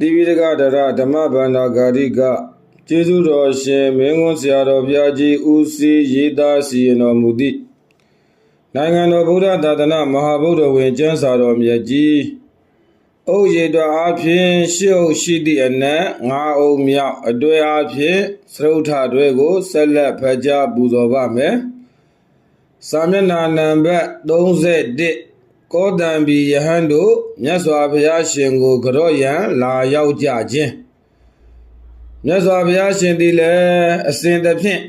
တိပိဋကဒရဓမ္မဗန္ဓာဂာရိကကျေးဇူးတော်ရှင်မင်းကွန်းဆရာတော်ဘုရားကြီးဦးစီးရေးသားစီရင်တော်မူသည့်နိုင်ငံတော်ဗုဒ္ဓသာသနာမဟာဗုဒ္ဓဝင်ကျမ်းစာတော်မြတ်ကြီးအုပ်ရည်တော်အဖြစ်ရှစ်အုပ်ရှိသည့်အနက်ငါးအုပ်မြောက်အတွေ့အဖြစ်သရုတ်ထတွေကိုဆက်လက်ဖတ်ကြားပူဇော်ပါမယ်စာမျက်နှာနံပါတ်31 ကောတံဘီယဟန်တို့မြတ်စွာဘုရားရှင်ကိုကြော့ရန်လာရောက်ကြခြင်းမြတ်စွာဘုရားရှင်သည်လည်းအစဉ်တစ်ဖြင့်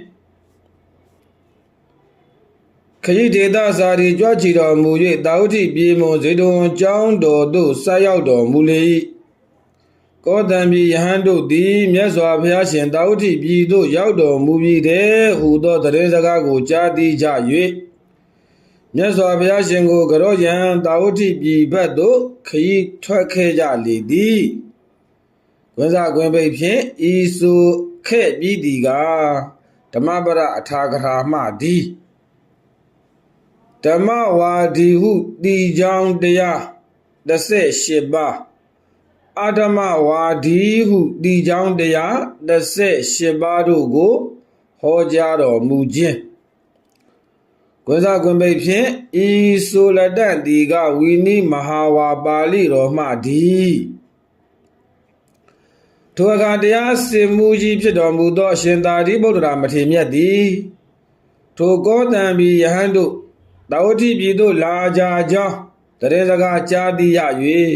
ခရီးဒေသစာရီကြွချီတော်မူ၍တာဝတိပြေမွန်ဇေတဝန်ကျောင်းတော်သို့ဆက်ရောက်တော်မူလေ၏ကောတံဘီယဟန်တို့သည်မြတ်စွာဘုရားရှင်တာဝတိပြည်သို့ရောက်တော်မူပြီးတဲ့ဟူသောသတင်းစကားကိုကြားသိကြ၍ မြတ်စွာဘုရားရှင်ကိုကြောရန်တာဝတိပြည်ဘက်သို့ခရီးထွက်ခဲ့ကြလေသည်ဝိဇ္ဇကွင်ပိတ်ဖြင့်ဤဆိုခဲ့ပြီးသည်ကဓမ္မပရအထာဂရာမှသည်ဓမ္မဝါဒီဟုတီကြောင်းတရား18ပါးအာဓမ္မဝါဒီဟုတီကြောင်းတရား18ပါးတို့ကိုဟောကြားတော်မူခြင်း ကွန်စာကွန်ပိတ်ဖြင့်ဤဆိုလတတ်ဒီကဝီနိမဟာဝါပါဠိတော်မှသည်ထိုအခါတရားစင်မူကြီးဖြစ်တော်မူသောအရှင်သာရိပုတ္တရာမထေမြတ်သည်ထိုကောတံဘီယဟန်တို့တာဝတိပြည်သို့လာကြကြောင်းတရေစကားကြားသိရ၍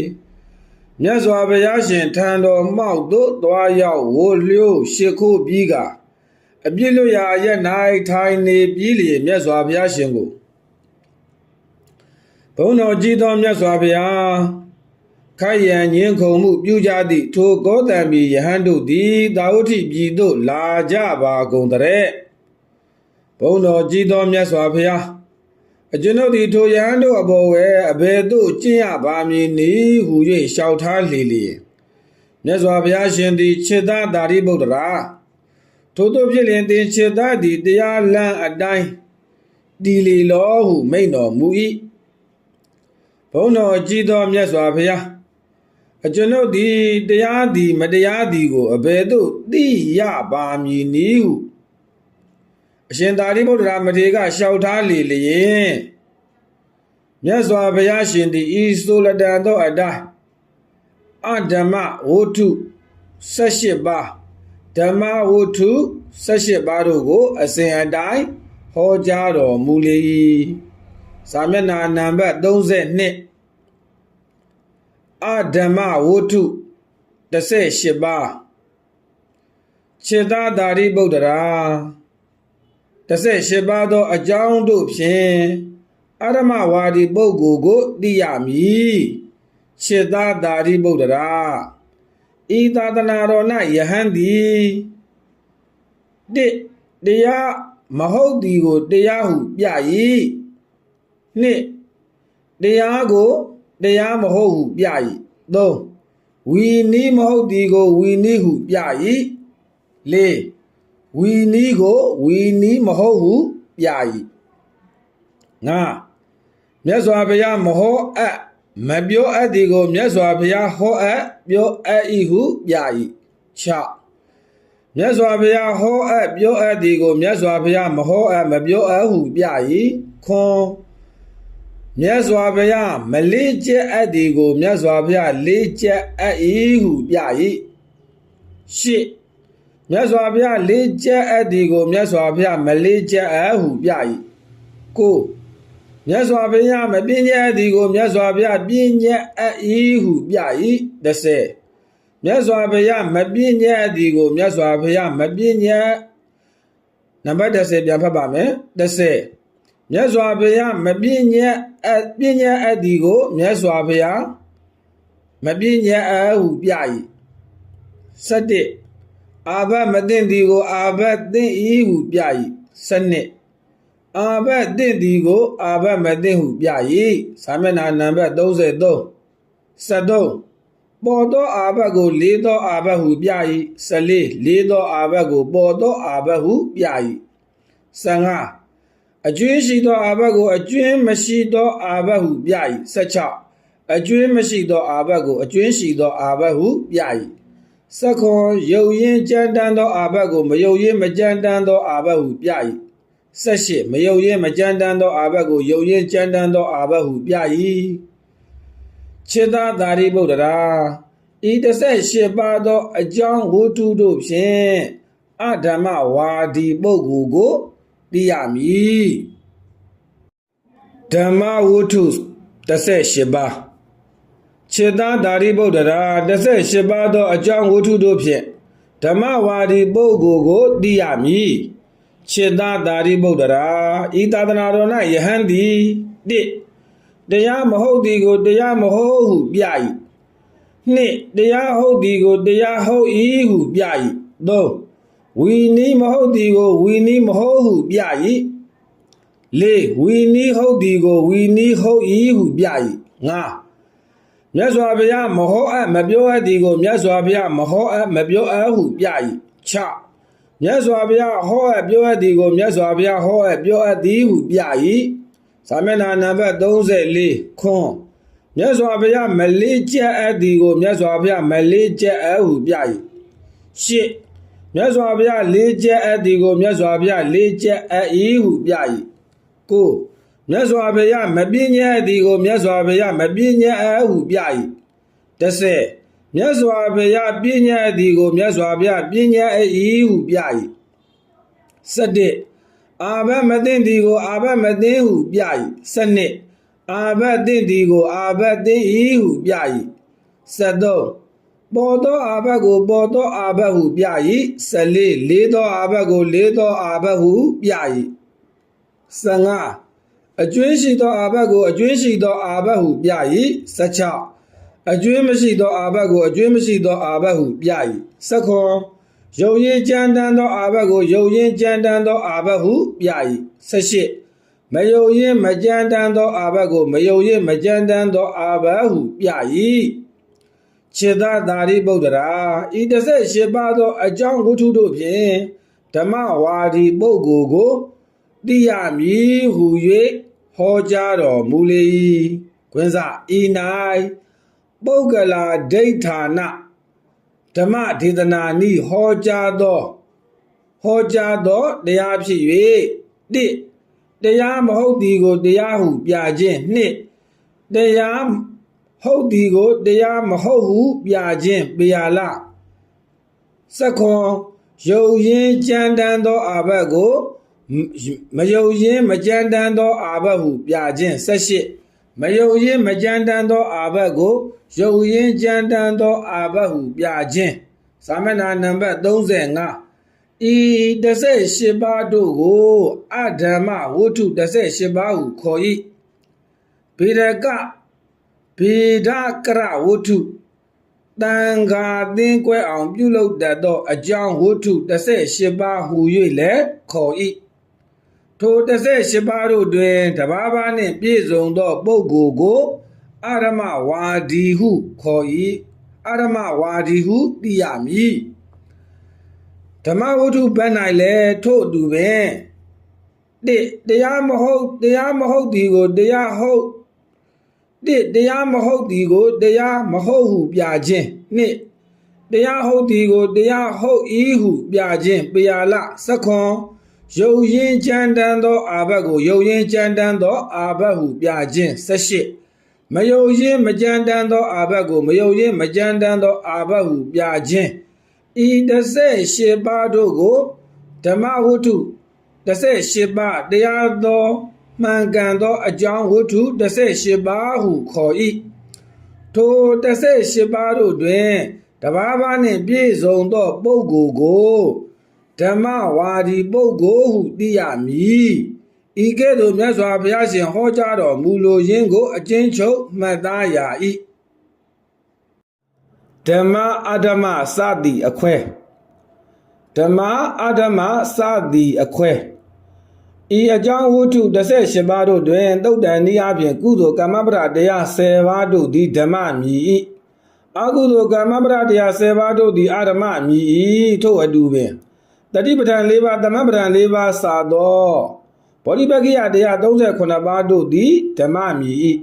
မြတ်စွာဘုရားရှင်ထံတော်မှောက်သို့သွားရောက်ဝိုလျို့ရှ िख ိုးပြီးက အပြစ်လွတ်ရာအရက်၌ထိုင်နေပြီးလျင်မြတ်စွာဘုရားရှင်ကိုဘုန်းတော်ကြီးသောမြတ်စွာဘုရားခိုင်ရန်ညင်းခုံမှုပြုကြသည့်ထိုကောတံမီယဟန်တို့သည်တာဝတိပြည်သို့လာကြပါကုန်တည်းဘုန်းတော်ကြီးသောမြတ်စွာဘုရားအကျွန်ုပ်သည်ထိုယဟန်တို့အပေါ်ဝဲအဘယ်သို့ကျင့်ရပါမည်နည်းဟု၍လျှောက်ထားလေလေမြတ်စွာဘုရားရှင်သည်ခြေသားတာရိပုတ္တရာ ထို့သောဖြစ်လျင်သင်ခြေသားသည်တရားလမ်းအတိုင်းတီလီလောဟုမိန့်တော်မူ၏ဘုန်းတော်ကြီးသောမြတ်စွာဘုရားအကျွန်ုပ်သည်တရားသည်မတရားသည်ကိုအဘယ်သို့သိရပါမည်နည်းဟုအရှင်သာရိပုတ္တရာမထေရကလျှောက်ထားလေလျင်မြတ်စွာဘုရားရှင်သည်ဤဆိုလတန်သောအတိုင်းအဓမ္မဝုထု78ပါး ဓမ္မဝုထု78ပါးတို့ကို အစဉ်အတိုင်းဟောကြားတော်မူလေ၏စာမျက်နှာနံပါတ်32အဓမ္မဝုထု18ပါးခြေသားသာရိပုတ္တရာ18ပါးသော အကြောင်းတို့ဖြင့်အရမဝါဒီပုဂ္ဂိုလ်ကိုသိရမည်ခြေသားသာရိပုတ္တရာ ဤသာသနာတော်၌ယဟန်သည်တစ်တရားမဟုတ်သည်ကိုတရားဟုပြ၏နှစ်တရားကိုတရားမဟုတ်ဟုပြ၏သုံးဝီနီးမဟုတ်သည်ကိုဝီနီးဟုပြ၏လေးဝီနီးကိုဝီနီးမဟုတ်ဟုပြ၏ငါမြတ်စွာဘုရားမဟောအပ် မပြောအပ်သည်ကိုမြတ်စွာဘုရားဟောအပ်ပြောအပ်၏ဟုပြ၏6မြတ်စွာဘုရားဟောအပ်ပြောအပ်သည်ကိုမြတ်စွာဘုရားမဟောအပ်မပြောအပ်ဟုပြ၏ခွန်မြတ်စွာဘုရားမလေးကျက်အပ်သည်ကိုမြတ်စွာဘုရားလေးကျက်အပ်၏ဟုပြ၏ရှစ်မြတ်စွာဘုရားလေးကျက်အပ်သည်ကိုမြတ်စွာဘုရားမလေးကျက်အပ်ဟုပြ၏ကို မြတ်စွာဘုရားမပြင်းညက်သည်ကိုမြတ်စွာဘုရားပြင်းညက်အပ်၏ဟုပြ၏30မြတ်စွာဘုရားမပြင်းညက်သည်ကိုမြတ်စွာဘုရားမပြင်းညက်နံပါတ်30ပြန်ဖတ်ပါမယ်30မြတ်စွာဘုရားမပြင်းညက်အပြင်းညက်အပ်သည်ကိုမြတ်စွာဘုရားမပြင်းညက်အပ်ဟုပြ၏17အာဘမသိသည်ကိုအာဘသိ၏ဟုပြ၏7 အာဘတ်တင့်ဒီကို အာဘတ်မတင့်ဟုပြ၏စာမျက်နှာနံပါတ်33 73ပေါ်သောအာဘတ်ကိုလေးသောအာဘတ်ဟုပြ၏14လေးသောအာဘတ်ကို ပေါ်သောအာဘတ်ဟုပြ၏15အကျွင်းရှိသောအာဘတ်ကိုအကျွင်းမရှိသောအာဘတ်ဟုပြ၏16အကျွင်းမရှိသောအာဘတ်ကိုအကျွင်းရှိသောအာဘတ်ဟုပြ၏စက္ခွန်ယုံရင်ကြမ်းတမ်းသောအာဘတ်ကိုမယုံရင်မကြမ်းတမ်းသောအာဘတ်ဟုပြ၏ ဆက်ရှိမယုံရင်မကြမ်းတမ်းသောအာဘတ်ကိုယုံရင်ကြမ်းတမ်းသောအာဘတ်ဟုပြ၏ခြေသာသာရိပုတ္တရာဤ38ပါးသောအကြောင်းဝတ္ထုတို့ဖြင့်အဓမ္မဝါဒီပုဂ္ဂိုလ်ကိုသိရမည်ဓမ္မဝတ္ထု38ပါးခြေသာသာရိပုတ္တရာ38ပါးသောအကြောင်းဝတ္ထုတို့ဖြင့်ဓမ္မဝါဒီပုဂ္ဂိုလ်ကိုသိရမည် ခြေသာသာရိပုတ္တရာဤသာသနာတော်၌ယဟန်သည်တိတရားမဟုတ်သည်ကိုတရားမဟုတ်ဟုပြ၏နှစ်တရားဟုတ်သည်ကိုတရားဟုတ်၏ဟုပြ၏သုံးဝီနီးမဟုတ်သည်ကိုဝီနီးမဟုတ်ဟုပြ၏လေးဝီနီးဟုတ်သည်ကိုဝီနီးဟုတ်၏ဟုပြ၏ငါမြတ်စွာဘုရားမဟောအပ်မပြောအပ်သည်ကိုမြတ်စွာဘုရားမဟောအပ်မပြောအပ်ဟုပြ၏၆ မြတ်စွာဘုရားဟောအပ်ပြောအပ်သည်ကိုမြတ်စွာဘုရားဟောအပ်ပြောအပ်သည်ဟုပြ၏သာမျက်နှာနံပါတ်34ခွန်းမြတ်စွာဘုရားမလေးကျက်အပ်သည်ကိုမြတ်စွာဘုရားမလေးကျက်အပ်ဟုပြ၏ရှစ်မြတ်စွာဘုရားလေးကျက်အပ်သည်ကိုမြတ်စွာဘုရားလေးကျက်အပ်၏ဟုပြ၏ကိုမြတ်စွာဘုရားမပြင်းညက်သည်ကိုမြတ်စွာဘုရားမပြင်းညက်အပ်ဟုပြ၏တစ်ဆက် မြတ်စွာဘုရားပြင်းညက်သည်ကိုမြတ်စွာဘုရားပြင်းညက်၏ဟုပြ၏စတဲ့အာဘမသိသည်ကိုအာဘမသိဟုပြ၏စနစ်အာဘသိသည်ကိုအာဘသိ၏ဟုပြ၏စသုံးပေါ်သောအာဘကိုပေါ်သောအာဘဟုပြ၏စလေးလေးသောအာဘကိုလေးသောအာဘဟုပြ၏စငါအကျွင်းရှိသောအာဘကိုအကျွင်းရှိသောအာဘဟုပြ၏စချ အကျွင်းမရှိသောအာဘကိုအကျွင်းမရှိသောအာဘဟုပြ၏စခွန်ယုံရင်ကြမ်းတမ်းသောအာဘတ်ကိုယုံရင်ကြမ်းတမ်းသောအာဘတ်ဟုပြ၏ဆက်ရှိမယုံရင်မကြမ်းတမ်းသောအာဘတ်ကိုမယုံရင်မကြမ်းတမ်းသောအာဘတ်ဟုပြ၏ခြေသာသာရိပုတ္တရာဤ38ပါးသောအကြောင်းဝတ္ထုတို့ဖြင့်ဓမ္မဝါဒီပုဂ္ဂိုလ်ကိုသိရမည်ဟု၍ဟောကြားတော်မူလေ၏ခွင်းစဤ၌ ပုဂ္ဂလာဒိဋ္ဌာနဓမ္မဒေသနာနိဟောကြားသောဟောကြားသောတရားဖြစ်၍တိတရားမဟုတ်သည်ကိုတရားဟုပြခြင်းနှစ်တရားဟုတ်သည်ကိုတရားမဟုတ်ဟုပြခြင်းပေရလစက္ခွန်ယုံရင်ကြမ်းတမ်းသောအာဘတ်ကိုမယုံရင်မကြမ်းတမ်းသောအာဘတ်ဟုပြခြင်းဆက်ရှိမယုံရင်မကြမ်းတမ်းသောအာဘတ်ကို ယုံရင်ကြမ်းတမ်းသောအာဘတ်ဟုပြခြင်းသာမဏေနံပါတ်35ဤ18ပါးတို့ကိုအဓမ္မဝတ္ထု18ပါးဟုခေါ်၏ဗေဒကဗေဒကရဝတ္ထုတန်ခါသင်ကွဲအောင်ပြုလုပ်တတ်သောအကြောင်းဝတ္ထု18ပါးဟူ၍လည်းခေါ်၏ထို18ပါးတို့တွင်တဘာဘာနှင့်ပြည့်စုံသောပုဂ္ဂိုလ်ကို အာရမဝါဒီဟုခေါ်၏အာရမဝါဒီဟုသိရမည်ဓမ္မဝတ္ထုဘက်၌လည်းထို့အတူပင်တိတရားမဟုတ်တရားမဟုတ်ဒီကိုတရားဟုတ်တိတရားမဟုတ်ဒီကိုတရားမဟုတ်ဟုပြခြင်းနှစ်တရားဟုတ်ဒီကိုတရားဟုတ်ဤဟုပြခြင်းပေယလသခွန်ယုံရင်ကြမ်းတမ်းသော အာဘတ်ကိုယုံရင်ကြမ်းတမ်းသော အာဘတ်ဟုပြခြင်း၁၈ မယုံရင်မကြမ်းတမ်းသောအာဘတ်ကိုမယုံရင်မကြမ်းတမ်းသောအာဘတ်ဟုပြခြင်းဤ18ပါးတို့ကိုဓမ္မဝတ္ထု18ပါးတရားသောမှန်ကန်သောအကြောင်းဝတ္ထု18ပါးဟုခေါ်၏ထို18ပါးတို့တွင်တဘာဘာနှင့်ပြည့်စုံသောပုဂ္ဂိုလ်ကိုဓမ္မဝါဒီပုဂ္ဂိုလ်ဟုသိရမည် ဤကဲ့သို့မြတ်စွာဘုရားရှင်ဟောကြားတော်မူလိုရင်းကိုအကျဉ်းချုပ်မှတ်သားရ၏ဓမ္မအဓမ္မစသည်အခွဲဓမ္မအဓမ္မစသည်အခွဲဤအကြောင်းဝတ္ထု18ပါးတို့တွင်သုတ်တန်နည်းအားဖြင့်ကုသိုလ်ကမ္မပဒတရား10ပါးတို့သည်ဓမ္မမြည်၏အကုသိုလ်ကမ္မပဒတရား10ပါးတို့သည်အဓမ္မမြည်၏ထို့အတူပင်တတိပဋ္ဌာန်၄ပါးသမပဋ္ဌာန်၄ပါးစာသော ဘောဓိပက္ခိယတရား38ပါးတို့သည်ဓမ္မမြည်၏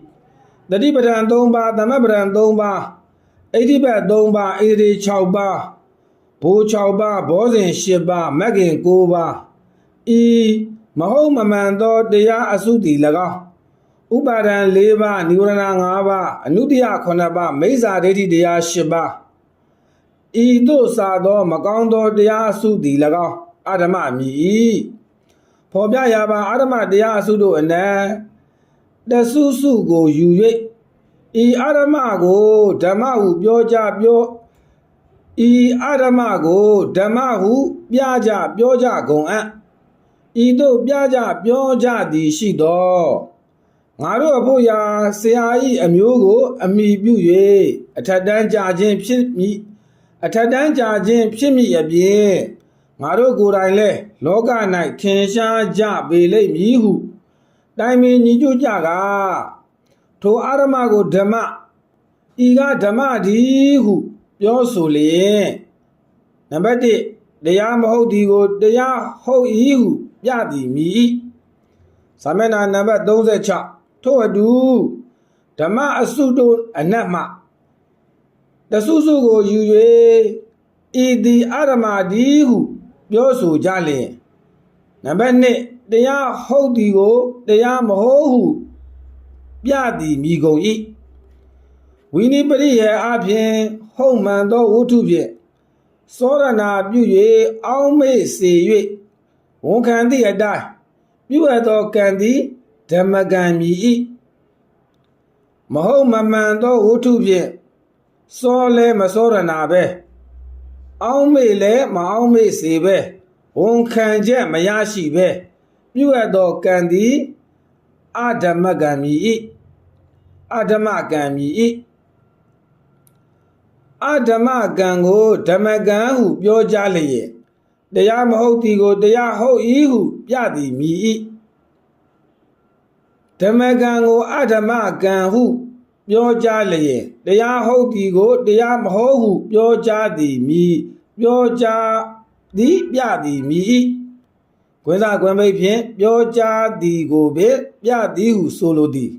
တတိပဒံ3ပါးသမပဒံ3ပါးဣတိဘတ်3ပါးဣတိ6ပါးဘိုး6ပါးဘောဇဉ်10ပါးမက္ခင်9ပါးဤမဟုတ်မမှန်သောတရားအစုတည်၎င်းဥပါဒံ၄ပါးនិဝရဏ၅ပါးအနုတ္တယ9ပါးမိစ္ဆာဒိဋ္ဌိတရား10ပါးဤသို့စာသော မကောင်းသောတရားအစုတည်၎င်းအဓမ္မမြည်၏ ဖော်ပြရပါအဓမ္မတရားအစုတို့အနက်တဆုစုကိုယူ၍ဤအဓမ္မကိုဓမ္မဟုပြောကြပြောဤအဓမ္မကိုဓမ္မဟုပြကြပြောကြကုန်အံ့ဤသို့ပြကြပြောကြသည်ရှိသောငါတို့အဖို့ရာဆရာဤအမျိုးကို အမိပြု၍အထက်တန်းကြခြင်းဖြစ်မည်အထက်တန်းကြခြင်းဖြစ်မည်အပြင် ငါတို့ကိုယ်တိုင်လည်းလောက၌ထင်ရှားကြပေလိမ့်မည်ဟုတိုင်ပင်ညီညွတ်ကြကထိုအာရမကိုဓမ္မဤကဓမ္မဒီဟု ပြောဆိုလျင်နံပါတ်1တရားမဟုတ်ဒီကိုတရားဟုတ်ဤဟုပြသည်မည်သာမဏေနံပါတ်36ထို့အတူဓမ္မအစုတို့အနက်မှတဆုစုကိုယူ၍ဤသည်အာရမဒီဟု ပြောဆိုကြလျင်နံပါတ်1တရားဟုတ်သည်ကိုတရားမဟုတ်ဟုပြသည်မိကုန်၏ဝိနိပရိယေအဖြင့်ဟုတ်မှန်သောဝတ္ထုဖြင့်စောရနာပြု၍အောင်းမေ့စေ၍ဝန်ခံသည့်အတိုင်းပြုအပ်သောကံသည်ဓမ္မကံမြည်၏မဟုတ်မမှန်သောဝတ္ထုဖြင့်စောလဲမစောရနာပဲ အောင်းမေ့လဲမအောင်းမေ့စေပဲဝန်ခံချက်မရရှိပဲပြုအပ်သောကံသည်အဓမ္မကံမြည်၏အဓမ္မကံမြည်၏အဓမ္မကံကိုဓမ္မကံဟုပြောကြလျက်တရားမဟုတ်သည်ကိုတရားဟုတ်၏ဟုပြသည်မြည်၏ဓမ္မကံကိုအဓမ္မကံဟု ပြောကြလျက်တရားဟုတ်သည်ကိုတရားမဟုတ်ဟုပြောကြသည်မြည်ပြောကြသည်ပြသည်မြည်၏ကွင်းသာကွင်းပိတ်ဖြင့်ပြောကြားသည်ကိုပဲပြသည်ဟုဆိုလိုသည်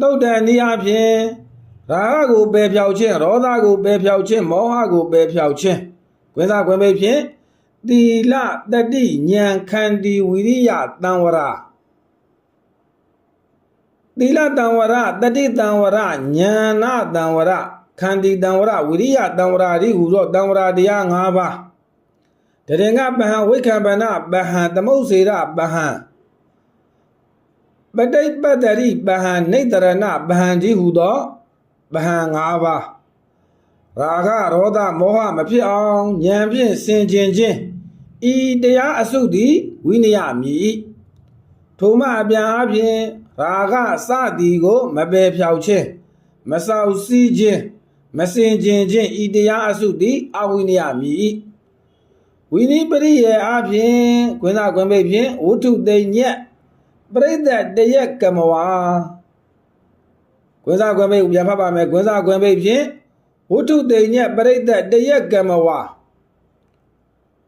သုတ်တန်ဤအဖြင့်ရာဂကိုပယ်ဖြောက်ခြင်းရောသကိုပယ်ဖြောက်ခြင်းမောဟကိုပယ်ဖြောက်ခြင်းကွင်းသာကွင်းပိတ်ဖြင့်သီလတတိဉာဏ်ခန္တီဝိရိယတံဝရ သီလတံဝရတတိတံဝရဉာဏတံဝရခန္တီတံဝရဝိရိယတံဝရဤဟူသောတံဝရတရား၅ပါးတရင်ကပဟံဝိခံပနပဟံသမုတ်စေရပဟံပဋိပတ္တရိပဟံနေတရဏပဟံဒီဟုသောပဟံ၅ပါးရာဂရောဒမောဟမဖြစ်အောင်ဉာဏ်ဖြင့်ဆင်ခြင်ခြင်းဤတရားအစုသည်ဝိနည်းမည်ထိုမှအပြန်အပြင် ရာဂစသည်ကို မပယ်ဖြောက်ခြင်းမဆောက်စည်းခြင်းမစင်ကျင်ခြင်းဤတရားအစုသည်အဝိနည်းမည်ဝိနိပရိယေအဖြင့်ခွင်းသာခွင်းပိတ်ဖြင့်ဝုထုသိညက်ပရိသတ်တရက်ကမဝါခွင်းသာခွင်းပိတ်ပြန်ဖတ်ပါမယ်ခွင်းသာခွင်းပိတ်ဖြင့်ဝုထုသိညက်ပရိသတ်တရက်ကမဝါ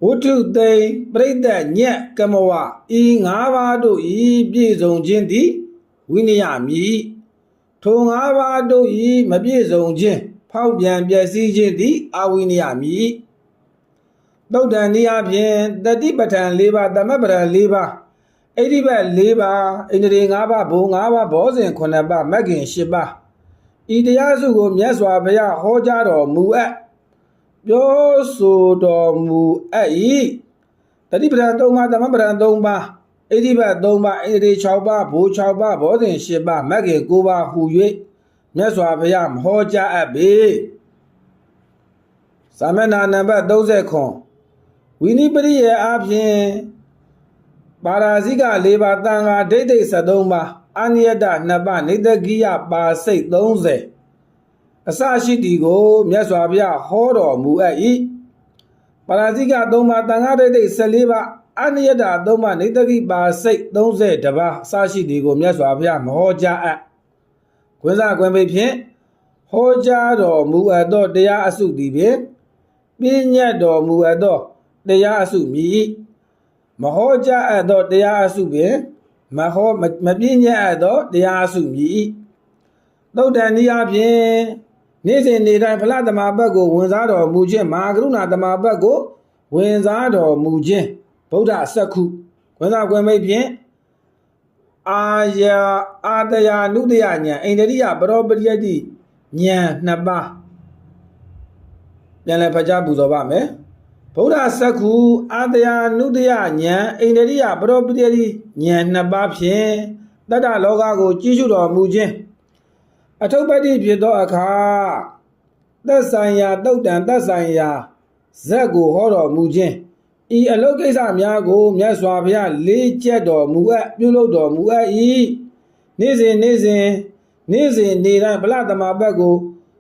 ဝုထုသိပရိသတ်ညက်ကမဝဤ၅ပါးတို့ဤပြည့်စုံခြင်းသည် ဝိနည်းမည်ထို၅ပါးတို့ဤမပြည့်စုံခြင်းဖောက်ပြန်ပျက်စီးခြင်းသည်အဝိနည်းမည်သုတ်တန်ဤအဖြင့်တတိပဋ္ဌာန်၄ပါးသမပဋ္ဌာန်၄ပါးအိဋ္ဌိဘတ်၄ပါးအိန္ဒြေ၅ပါးဘုံ၅ပါးဘောဇဉ်9ပါးမဂ္ဂင်10ပါးဤတရားစုကိုမြတ်စွာဘုရားဟောကြားတော်မူအပ်ပြောဆိုတော်မူအပ်၏တတိပဋ္ဌာန်၃ပါးသမပဋ္ဌာန်၃ပါး အိဋ္ဌိဘတ်၃ပါးအိန္ဒြေ6ပါးဘိုး6ပါးဘောဇဉ်10ပါးမဂ္ဂင်9ပါးဟူ၍မြတ်စွာဘုရားမဟောကြားအပ်ပေသမဏနံပါတ်30ခွန်ဝိနိပရိယေအပြင်ပါရာဇိက၄ပါးတန်ဃာဒိဋ္ဌိ73ပါးအာနိယတ2ပါးနေတကိယပါစိတ်30အစရှိတီကိုမြတ်စွာဘုရားဟောတော်မူအပ်၏ပါရာဇိက3ပါးတန်ဃာဒိဋ္ဌိ14ပါး အာနိယတ3ပါးနေတကိပါစိတ်30တပါးအစရှိတီကိုမြတ်စွာဘုရားမဟောကြားအပ်ခွင်းစားခွင်းပိတ်ဖြင့်ဟောကြားတော်မူအပ်သောတရားအစုသည်ဖြင့်ပြည့်ညတ်တော်မူအပ်သောတရားအစုမြည်မဟောကြားအပ်သောတရားအစုပင်မဟောမပြည့်ညတ်အပ်သောတရားအစုမြည်သုတ်တန်ဤအပြင်နေ့စဉ်နေ့တိုင်းဖလားသမဘတ်ကိုဝင်စားတော်မူခြင်းမဟာကရုဏာသမဘတ်ကိုဝင်စားတော်မူခြင်း ဗုဒ္ဓစက္ခုဝင်စားကွယ်မိတ်ဖြင့်အာယာအာတယာနုတယညာအိန္ဒိယပရောပရိယတ္တိညာနှစ်ပါးပြန်လည်ဖတ်ကြားပူဇော်ပါမယ်ဗုဒ္ဓစက္ခုအာတယာနုတယညာအိန္ဒိယပရောပရိယတ္တိညာနှစ်ပါးဖြင့်တတ္တလောကကိုကြည့်ရှုတော်မူခြင်းအထုပ္ပတ္တိဖြစ်သောအခါသက်ဆိုင်ရာတုတ်တန်သက်ဆိုင်ရာဇက်ကိုဟောတော်မူခြင်း ဤအလုတ်ကိစ္စများကိုမြတ်စွာဘုရားလေးကျက်တော်မူအပ်ပြုလုပ်တော်မူအပ်၏နေ့စဉ်နေ့စဉ်နေ့စဉ်နေ့တိုင်းဗလသမဘတ်ကို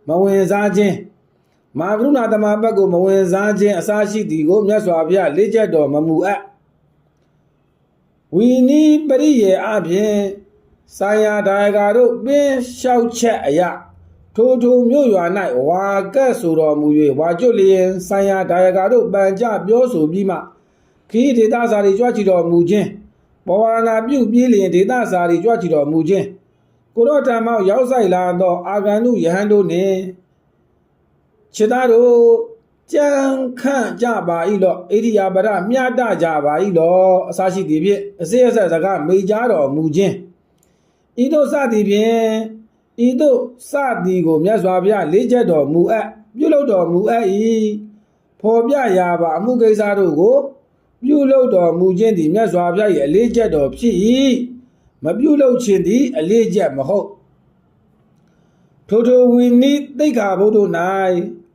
မဝင်စားခြင်းမာကရုဏာသမဘတ်ကိုမဝင်စားခြင်းအစရှိသည်ကိုမြတ်စွာဘုရားလေးကျက်တော်မမူအပ်ဝီနီပရိယေအပြင်ဆိုင်ယာဒါယကာတို့ပင်လျှောက်ချက်အရာ ထိုထိုမြို့ရွာ၌ဝါကက်ဆိုတော်မူ၍ဝါကျွတ်လျင်ဆိုင်ယာဒါယကာတို့ပန်ကြပြောဆိုပြီးမှခီးဒေသစာတွေကြွချီတော်မူခြင်းဘောဝရဏပြုတ်ပြေးလျင်ဒေသစာတွေကြွချီတော်မူခြင်းကိုရောတံမောက်ရောက်ဆိုင်လာသော အာဂန္တုယဟန်တို့နှင့်ခြေသားတို့ကြံခန့်ကြပါ၏လော့ဣရိယာပဒမြတ်တကြပါ၏လော့အစရှိသည်ဖြင့်အစေအဆက်စကားမေကြားတော်မူခြင်းဤသို့စသည်ဖြင့် ဤသို့စသည်ကိုမြတ်စွာဘုရားလေးချက်တော်မူအပ်ပြုလုပ်တော်မူအပ်၏ဖော်ပြရာပါအမှုကိစ္စတို့ကိုပြုလုပ်တော်မူခြင်းသည်မြတ်စွာဘုရား၏အလေးချက်တော်ဖြစ်၏မပြုလုပ်ခြင်းသည်အလေးချက်မဟုတ်ထိုထိုဝိနိသိက္ခာဘုဒ္ဓ၌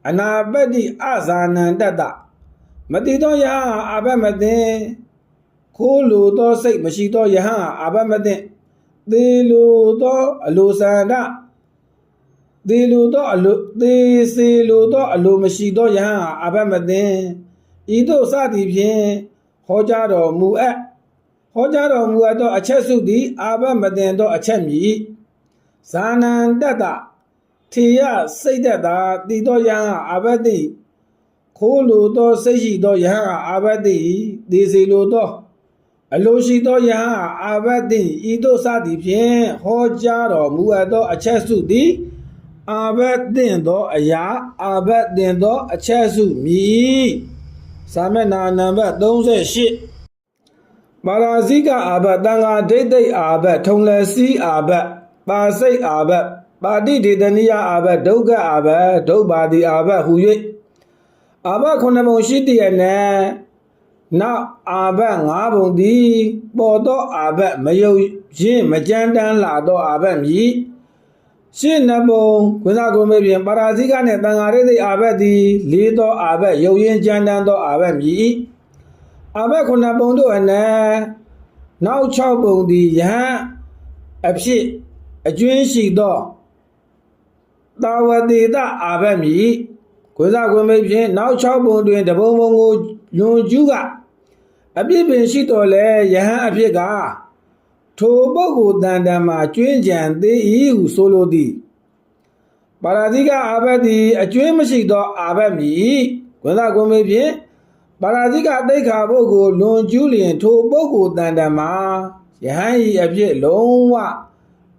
အနာပတ္တိအဇာနန္တတမတိသောယဟန်အာဘမသိခိုးလိုသောစိတ်မရှိသောယဟန်အာဘမသိ သေလိုသောအလိုဆန္ဒသေလိုသောအလိုသေစေလိုသောအလိုမရှိသောယဟန်ဟာအဘမသိဤသို့စသည်ဖြင့်ဟောကြားတော်မူအပ်ဟောကြားတော်မူအပ်သောအချက်စုသည်အာဘမသိသောအချက်မြည်ဇာနန္တတထေယစိတ်တတာတည်သောယဟန်ဟာအာဘတိခိုးလိုသောစိတ်ရှိသောယဟန်ဟာအာဘတိသေစေလိုသော အလိုရှိသောယဟန်အာဘတ်တိဤသို့စသည်ဖြင့်ဟောကြားတော်မူအပ်သောအချက်စုသည်အာဘတ်တင်သောအရာအာဘတ်တင်သောအချက်စုမည်စာမျက်နှာနံပါတ်38ပါရာဇိကအာဘတ်တန်ဃာဒိဋ္ဌိအာဘတ်ထုံလစီအာဘတ်ပါစိတ်အာဘတ်ပါတိဒေတနိယအာဘတ်ဒုက္ခအာဘတ်ဒုဗ္ဗာတိအာဘတ်ဟူ၍အာဘတ်ခုနှစ်ပုံရှိတည်းနဲ့ နောက်အာဘတ်၅ပုံသည်ပေါ်သောအာဘတ်မယုတ်ရင်းမကြမ်းတမ်းလာသောအာဘတ်မြည်ရှင်းနဘုံခွင်သာကုံမေပြင်ပါရာဇိကနှင့်တန်ဃာရိသိအာဘတ်သည်လေးသောအာဘတ်ယုတ်ရင်းကြမ်းတမ်းသောအာဘတ်မြည်အာဘတ်ခုနှစ်ပုံတို့အနက်နောက်၆ပုံသည်ယဟန်အဖြစ်အကျွင်းရှိသောတာဝတိတအာဘတ်မြည်ခွင်သာကုံမေပြင်နောက်၆ပုံတွင်တပုံပုံကိုလွန်ကျူးက အပြစ်ပင်ရှိတော်လဲယဟန်အဖြစ်ကထိုပုဂ္ဂိုလ်တန်တန်မှာကျွင်းကြံသေး၏ဟုဆိုလိုသည်ပါရာဇိကအာဘတ်သည်အကျွင်းမရှိသောအာဘတ်မည်ကွန်သာကွန်မေဖြင့်ပါရာဇိကတိတ်ခါပုဂ္ဂိုလ်လွန်ကျူးလျင်ထိုပုဂ္ဂိုလ်တန်တန်မှာယဟန်၏အဖြစ်လုံးဝ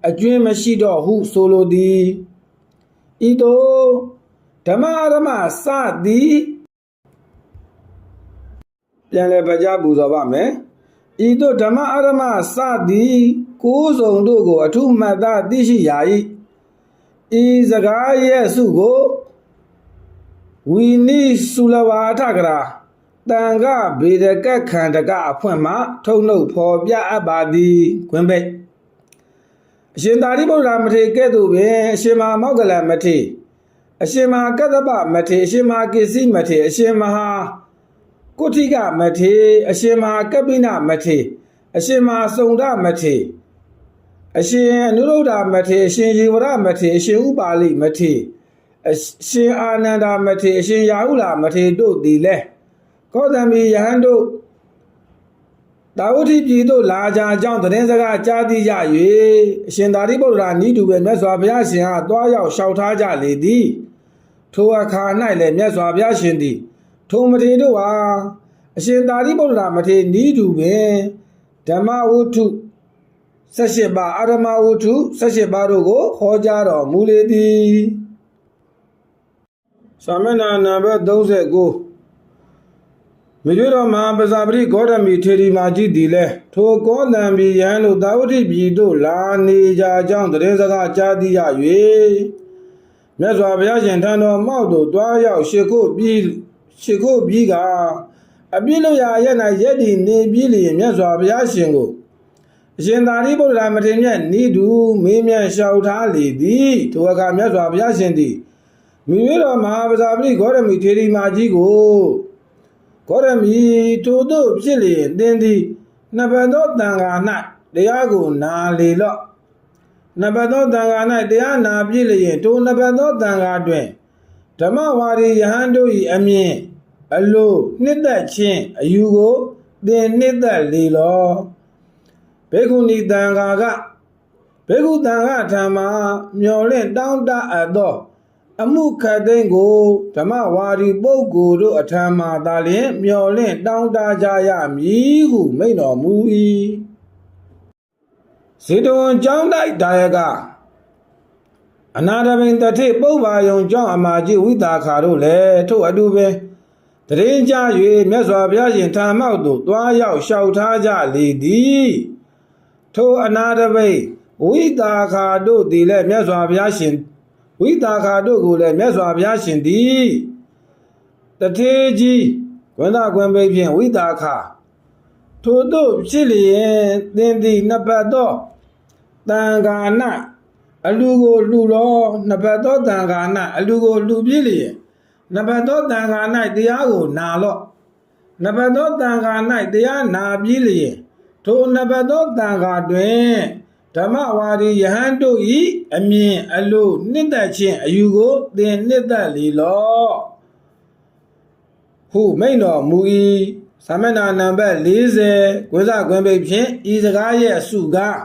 အကျွင်းမရှိတော့ဟုဆိုလိုသည်ဤသို့ဓမ္မအရမစသည် ပြန်လည်ပကြားပူဇော်ပါမယ်ဤသို့ဓမ္မအရမစသည်ကိုးစုံတို့ကို အထုမှတ်သားသိရှိရာ၏ဤစကားရဲ့စုကိုဝီနိစုလဝါထကရာတန်ခဗေဒကခန္ဓကအဖွင့်မှထုံနှုတ်ဖော်ပြအပ်ပါသည်ခွင်ပိတ်အရှင်သာရိပုတ္တရာမထေရကဲ့သို့ပင်အရှင်မမောက္ကလမထေရအရှင်မဟာကတ္တပမထေရအရှင်မဟာကိစီမထေရအရှင်မဟာ ကုဋ္ဌိကမထေရအရှင်မဟာကပ္ပိနမထေရအရှင်မဟာစုံဒမထေရအရှင်အနုရုဒ္ဓမထေရအရှင်ယေဝရမထေရအရှင်ဥပါလိမထေရအရှင်အာနန္ဒမထေရအရှင်ရာဟုလာမထေရတို့သည်လည်းကောသမီယဟန်တို့တာဝတိပြည်သို့လာကြအကြောင်းသတင်းစကားကြားသိကြ၍အရှင်သာရိပုတ္တရာဤသူပဲမြတ်စွာဘုရားရှင်အားတွားရောက်လျှောက်ထားကြလေသည်ထိုအခါ၌လည်းမြတ်စွာဘုရားရှင်သည် ထိုမထေရတို့ဟာအရှင်သာရိပုတ္တရာမထေရဤသူပင်ဓမ္မဝုထု78ပါအာရမဝတ္ထု78ပါတို့ကိုဟောကြားတော်မူလေသည်သမဏနံပါတ်39မြေရွေတော်မဟာပဇာပတိဂေါတမီထေရီမာကြီးသည်လဲထိုကောတံပီယံတို့သာဝတိပြည်သို့လာနေကြကြောင်းတရေစကားကြားသိရ၍မြတ်စွာဘုရားရှင်ထံတော်မောက်သို့တွားရောက်ရှ िख ုပြီး ရှ िख ုပြီးကအပြစ်လို့ရာရက်၌ရက်တည်နေပြီးလျင်မြတ်စွာဘုရားရှင်ကိုအရှင်သာရိပုတ္တရာမထေရမြတ်ဤသူမေးမြန်းလျှောက်ထားလေသည်ထိုအခါမြတ်စွာဘုရားရှင်သည်မိမိတော်မဟာပဇာပတိဂေါရမီထေရီမာကြီးကိုဂေါရမီထိုတို့ဖြစ်လျင်သင်သည်နှစ်ပတ်သောတန်ခါ၌တရားကိုနာလေလော့နှစ်ပတ်သောတန်ခါ၌တရားနာပြည့်လျင်ထိုနှစ်ပတ်သောတန်ခါတွင် ဓမ္မဝါဒီယဟန်တို့၏အမြင်အလိုနှစ်သက်ခြင်းအယူကိုသင်နှစ်သက်လေလော့ဘေကုဏီတံဃာကဘေကုတံဃာထံမှမျော်လင့်တောင်းတအပ်သော အမှုခတ်သိမ်းကိုဓမ္မဝါဒီပုဂ္ဂိုလ်တို့အထံမှသာလျှင်မျော်လင့်တောင်းတကြရမည်ဟုမိန့်တော်မူ၏ဇေတဝန်ကျောင်းတိုက်ဒါယက အနာတပင်တထိပုဗ္ဗာယုံကျောင်းအမာကြီးဝိတာခါတို့လည်းထို့အတူပင်တရင်ကြ၍မြတ်စွာဘုရားရှင်ထာမောက်သို့သွားရောက်လျှောက်ထားကြလေသည်ထိုအနာတပိတ်ဝိတာခာတို့သည်လည်းမြတ်စွာဘုရားရှင်ဝိတာခာတို့ကိုလည်းမြတ်စွာဘုရားရှင်သည်တထေကြီးကွန္တကွန်ပိတ်ဖြင့်ဝိတာခာထိုတို့ဖြစ်လျင်သင်သည်နှစ်ပတ်သောတန်ခါ၌ အလူကိုလှူလောနှစ်ပတ်သောတန်ခါ၌အလူကိုလှူပြည့်လျင်နှစ်ပတ်သောတန်ခါ၌တရားကိုနာလော့နဘသောတန်ခါ၌တရားနာပြီးလျင်ထိုနဘသောတန်ခါတွင်ဓမ္မဝါဒီယဟန်တို့၏အမြင်အလိုနှစ်သက်ခြင်းအယူကိုသင်နှစ်သက်လေလော့ဟုမိန်တော်မူ၏သမဏနံပါတ်40ကွေးစကွင်းပိတ်ဖြင့်ဤစကားရဲ့အစုကား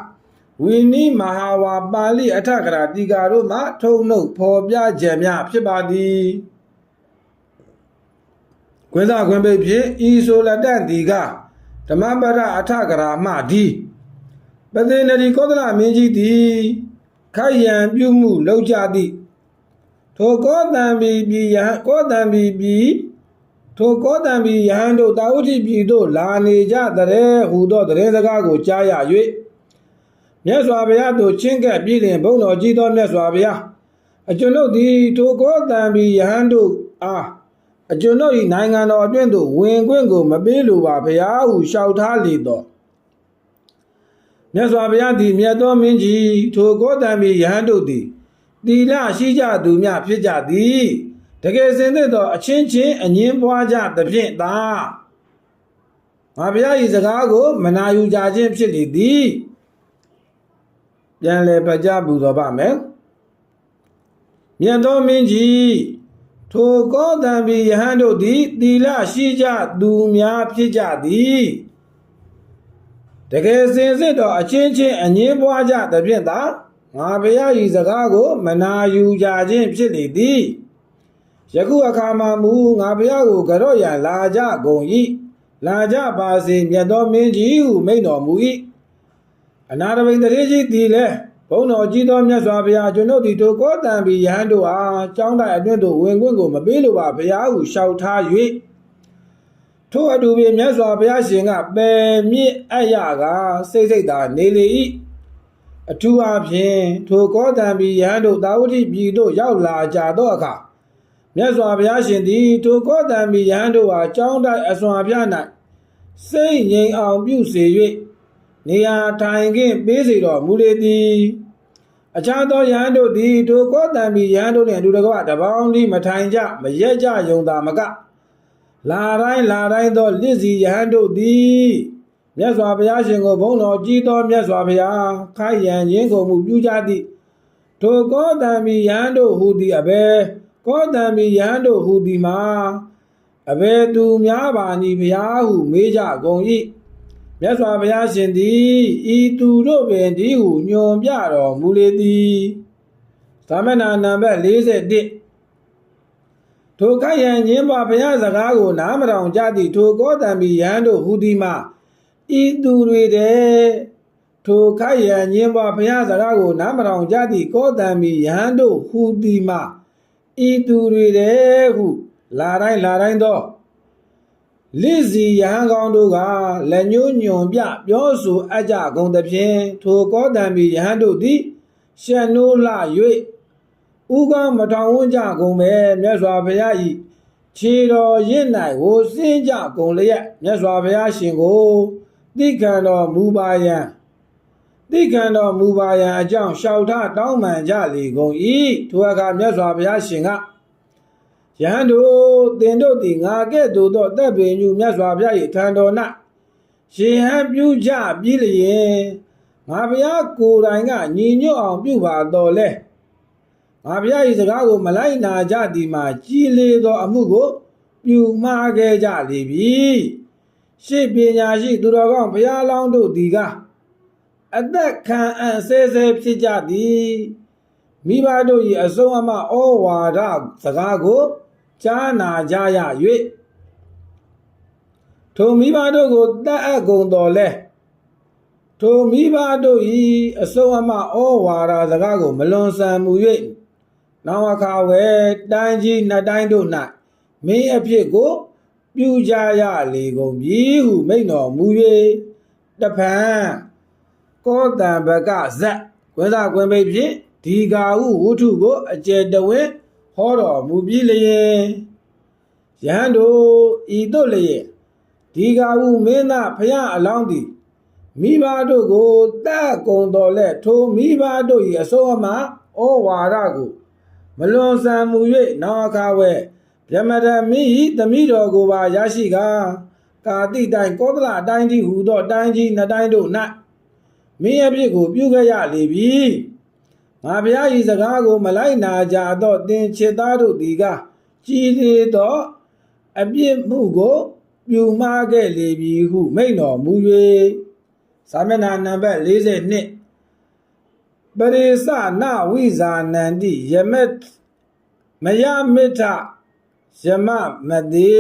ဝိနိမဟာဝါပါဠိအထကရာတိကာတို့မှထုံနှုတ်ဖော်ပြခြင်းများဖြစ်ပါသည်ကွင်းစားကွင်းပိတ်ဖြင့်ဤဆိုလတ္တန်ဒီကဓမ္မပဒအထကရာမှဒီပသေနရီကောသလမင်းကြီးသည်ခိုက်ရန်ပြုမှုလောက်ကြသည်ထိုကောတံပီပြည်ယဟန်ကောတံပီပြည်ထိုကောတံပီယဟန်တို့တာဝတိပြည်သို့လာနေကြတဲ့ဟူသောတရင်စကားကိုကြားရ၍ မြတ်စွာဘုရားသို့ချင်းကပ်ပြည်လင်ဘုန်းတော်ကြီးသောမြတ်စွာဘုရားအကျွန်ုပ်သည်ထိုကောတံပီယဟန်တို့အားအကျွန်ုပ်၏နိုင်ငံတော်အတွင်းသို့ဝင်ခွင့်ကိုမပေးလိုပါဘုရားဟုလျှောက်ထားလေတော့မြတ်စွာဘုရားသည်မြတ်သောမင်းကြီးထိုကောတံမီယဟန်တို့သည်တီလရှိကြသူများဖြစ်ကြသည်တကယ်စင်သစ်သောအချင်းချင်းအငင်းပွားကြသဖြင့်သာငါဘုရား၏စကားကိုမနာယူကြခြင်းဖြစ်လေသည် ပြန်လည်ပကြပူတော်ပါမယ်မြတ်သောမင်းကြီးထိုကောတံပီယဟန်တို့သည်သီလရှိကြသူများဖြစ်ကြသည်တကယ်စင်စစ်တော့အချင်းချင်းအငင်းပွားကြသဖြင့်သာငါဘုရားဤစကားကို မနာယူကြခြင်းဖြစ်လေသည်ယခုအခါမှမူငါဘုရားကိုကြော့ရန်လာကြကုန်၏လာကြပါစေမြတ်သောမင်းကြီးဟုမိန့်တော်မူ၏ အနာတပိန်တရေကြီးသည်လည်းဘုန်းတော်ကြီးသောမြတ်စွာဘုရားကျွန်ုပ်သည်ထိုကောတံပီယဟန်တို့အားကြောင်းတိုင်အတွင်းသို့ဝင်ခွင့်ကိုမပေးလိုပါဘုရားဟုလျှောက်ထား၍ထိုအတူပင်မြတ်စွာဘုရားရှင်ကပယ်မြစ်အပ်ရကစိတ်စိတ်သာနေလေ၏အထူးအားဖြင့်ထိုကောတံပီယဟန်တို့သာဝတိပြည်သို့ရောက်လာကြသောအခါမြတ်စွာဘုရားရှင်သည်ထိုကောတံပီယဟန်တို့အားကြောင်းတိုင်အစွန်အပြား၌စိတ်ငြိမ်အောင်ပြုစေ၍ နေရာထိုင်ခင်းပေးစေတော်မူလေသည်အခြားသောယဟန်တို့သည်ထိုကောတံပီယဟန်တို့နှင့်အတူတကွတပေါင်းသည်မထိုင်ကြမရက်ကြယုံသာမကလာတိုင်းလာတိုင်းသောလစ်စီယဟန်တို့သည်မြတ်စွာဘုရားရှင်ကိုဘုန်းတော်ကြီးသောမြတ်စွာဘုရားခိုင်ရန်ရင်းကုန်မှုပြုကြသည်ထိုကောတံပီယဟန်တို့ဟူသည်အဘယ်ကောတံပီယဟန်တို့ဟူသည်မှာအဘယ်သူများပါနီဘုရားဟုမေးကြကုန်၏ မြတ်စွာဘုရားရှင်သည်ဤသူတို့ပင်ဒီဟုညွန်ပြတော်မူလေသည်သမဏနံပါတ်41ထိုကယံညင်းပါဘုရားစကားကိုနားမထောင်ကြသည့်ထိုကောတံပီယဟန်တို့ဟူသည်မှာဤသူတွေတဲ့ထိုခိုက်ရန်ညင်းပွားဘုရားစကားကိုနားမတော်ကြသည့်ကောတံမီယဟန်တို့ဟူတီမဤသူတွေတဲ့ဟုလာတိုင်းလာတိုင်းသော လိစီယဟန်ကောင်းတို့ကလက်ညှိုးညွန်ပြပြောဆိုအပ်ကြကုန်သဖြင့်ထိုကောတံမီယဟန်တို့သည်ရှန်နိုးလာ၍ဥကောင်းမထောင်ဝန်းကြကုန်ပဲမြတ်စွာဘုရား၏ခြေတော်ရင့်၌ဟိုစင်းကြကုန်လျက်မြတ်စွာဘုရားရှင်ကိုတိခံတော်မူပါယံတိခံတော်မူပါရန်အကြောင်းလျှောက်ထားတောင်းပန်ကြလေကုန်၏ထိုအခါမြတ်စွာဘုရားရှင်က ယဟန်တို့သင်တို့သည်ငါကဲ့သို့သောတပ်ပင်ညူမြတ်စွာဘုရား၏ထံတော်၌ရှင်ဟန်ပြုကြပြီးလျင်ငါဘုရားကိုယ်တိုင်ကညီညွတ်အောင်ပြုပါတော်လဲငါဘုရား၏စကားကိုမလိုက်နာကြသည်မှာကြီးလေသောအမှုကိုပြုမှားခဲ့ကြလေပြီရှေ့ပညာရှိသူတော်ကောင်းဘုရားလောင်းတို့သည်ကအသက်ခံအံ့ဆဲဆဲဖြစ်ကြသည်မိဘတို့၏အဆုံးအမဩဝါဒစကားကို ကြားနာကြရ၍ထိုမိဘတို့ကိုတတ်အပ်ကုန်တော်လဲထိုမိဘတို့၏အဆုံးအမဩဝါဒစကားကို မလွန်ဆန်မူ၍နောင်အခါဝဲတိုင်းကြီးနှစ်တိုင်းတို့၌မင်းအဖြစ်ကို ပြုကြရလေကုန်ပြီဟုမိန့်တော်မူ၍တဖန်ကောတံဘကဇက်ကွင်းသားကွင်းပိတ်ဖြင့်ဒီဃာဟုဝုထုကို အကျယ်တဝင်း ဟောတော်မူပြီးလျင်ယဟန်တို့ဤသို့လျင်ဒီဃာဟုမင်းသားဖရာအလောင်းသည်မိဘတို့ကိုတတ်ကုံတော်လဲထိုမိဘတို့၏အစိုးအမဩဝါဒကိုမလွန်ဆန်မူ၍နောက်အခါဝဲဗြဟ္မဒမိဤသမိတော်ကိုပါရရှိကာကာတိတိုင်ကောသလအတိုင်းကြီးဟူသောတိုင်းကြီးနှစ်တိုင်းတို့၌မင်းအဖြစ်ကိုပြုခဲ့ရလေပြီ ငါဘုရားဤစကားကိုမလိုက်နာကြသောသင်ချစ်သားတို့သည်ကကြည်သေးသောအပြစ်မှုကိုပြုမှားခဲ့လေပြီဟုမိန့်တော်မူ၍သာမျက်နှာနံပါတ်42ပရိသနဝိဇာနန္တိယမက်မယမိထယမမတိ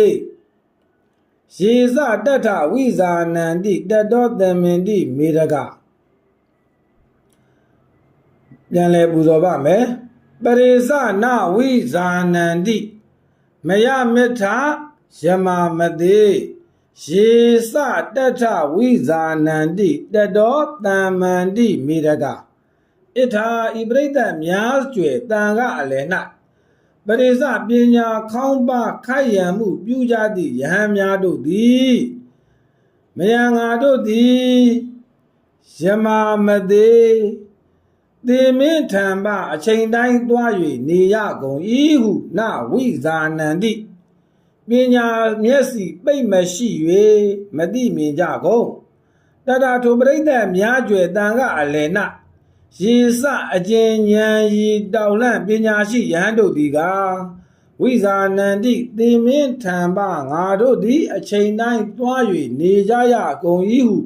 ရေစတထဝိဇာနန္တိတတောတမင်တိမေရက ပြန်လဲပူဇော်ပါမယ်ပရိသနဝိဇာနန္တိမယမိထယမမတိရေစတထဝိဇာနန္တိတတောတမန္တိမေရကဣထာဤပရိသတ်များကျွယ်တန်ကအလယ်၌ပရိသပညာခေါင်းပါခိုက်ရန်မှုပြုကြသည့်ယဟန်များတို့သည်မယံငါတို့သည်ယမမ သေးသေမင်းထံပအချိန်တိုင်းသွား၍နေရကုန်၏ဟုနဝိဇာနန္တိပညာမျက်စိပိတ်မရှိ၍မတိမြင်ကြကုန်တတထိုပရိသတ်များကျွယ်တန်ကအလယ်၌ရေစအကျဉ်ဉာဏ်ရီတောက်လန့်ပညာရှိယဟန်တို့သည်ကဝိဇာနန္တိသေမင်းထံပငါတို့သည် အချိန်တိုင်းသွား၍နေကြရကုန်၏ဟု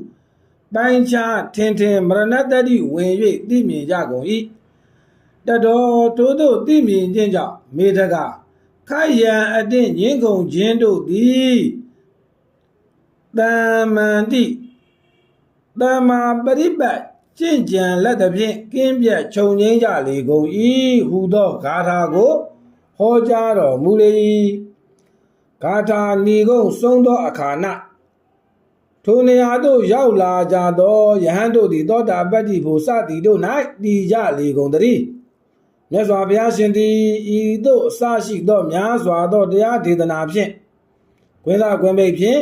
ပိုင်းခြားထင်ထင်မရဏတတိဝင်၍သိမြင်ကြကုန်၏တတော်ထို့သောသိမြင်ခြင်းကြောင့်မေတကခိုက်ရန်အတင့်ငင်းကုန်ခြင်းတို့သည်တမ္မန္တိတမ္မာပရိပတ်ကျင့်ကြံလက်သဖြင့်ကင်းပြတ်ခြုံငိမ့်ကြလေကုန်၏ဟူသောဂါထာကိုဟောကြားတော်မူလေ၏ဂါထာဏီကုံဆုံးသောအခါ၌ ထိုနေရာသို့ရောက်လာကြသောယဟန်တို့သည်သောတာပတ္တိဘုစသည်တို့၌တည်ကြလေကုန်တည်းမြတ်စွာဘုရားရှင်သည်ဤသို့အစရှိသောများစွာသောတရားဒေသနာဖြင့်ခွင်းသာခွင်းပိတ်ဖြင့်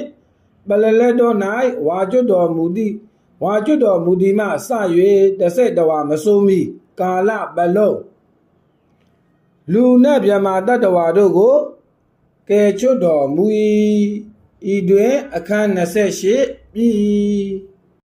ပလလက်တော်၌ဝါကျွတ်တော်မူသည့်ဝါကျွတ်တော်မူသည်မှစ၍တစ်ဆက်တဝါမစိုးမီကာလပလုံးလူနဲ့မြမာတတ္တဝါတို့ကိုကယ်ချွတ်တော်မူ၏ ဤတွင်အခန်း28ပြီ